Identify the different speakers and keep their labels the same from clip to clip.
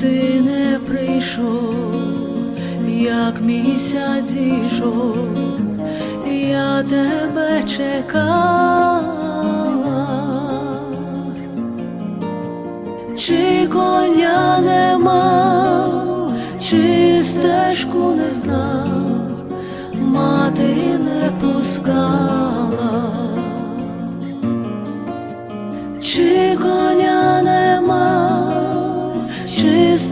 Speaker 1: ти не прийшов, як місяць зійшов, я тебе чекала, чи коня не мав, чи стежку не знав, мати не пускала.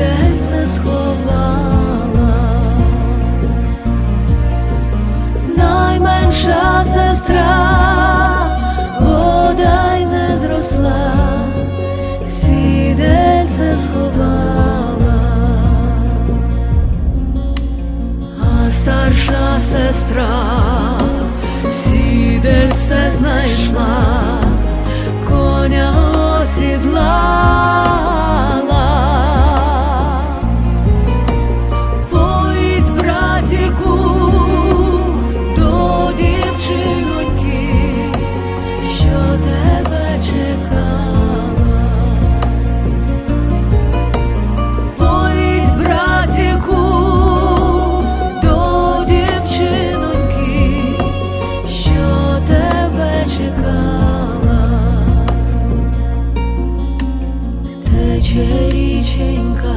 Speaker 1: сідельце сховала. Найменша сестра, бодай не зросла, сідельце сховала а старша сестра сідельце знайшла, тече річенька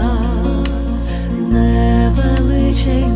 Speaker 1: невеличенька.